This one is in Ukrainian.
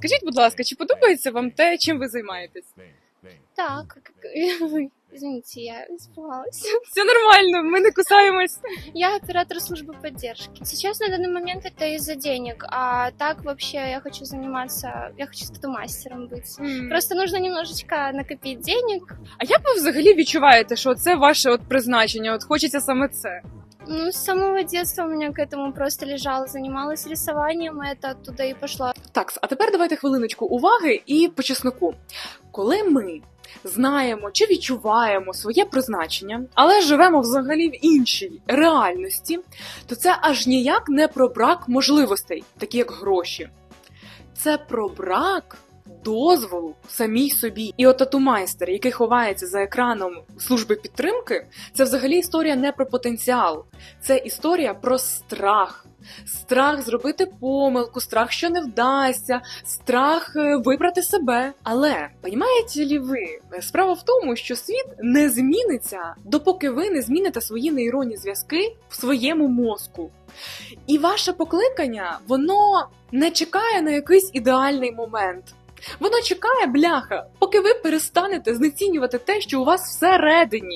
Скажіть, будь ласка, чи подобається вам те, чим ви займаєтесь? Так, как- извините, я испугалась. Все нормально, ми не кусаємось. Я оператор службы поддержки. Сейчас на данный момент это из-за денег, а так вообще я хочу заниматься, я хочу тату-мастером быть. Просто нужно немножечко накопить денег. А як ви взагалі відчуваєте, що це ваше от призначення? От хочеться саме це? Ну, с самого детства у меня к этому просто лежало, занималась рисованием, и это оттуда и пошло. Так, а тепер давайте хвилиночку уваги і по чесноку. Коли ми знаємо чи відчуваємо своє призначення, але живемо взагалі в іншій реальності, то це аж ніяк не про брак можливостей, такі як гроші. Це про брак дозволу самій собі. І от тату-майстер, який ховається за екраном служби підтримки, це взагалі історія не про потенціал, це історія про страх. Страх зробити помилку, страх, що не вдасться, страх е, вибрати себе. Але розумієте ли ви, справа в тому, що світ не зміниться, допоки ви не зміните свої нейронні зв'язки в своєму мозку. І ваше покликання, воно не чекає на якийсь ідеальний момент. Воно чекає, бляха, поки ви перестанете знецінювати те, що у вас всередині.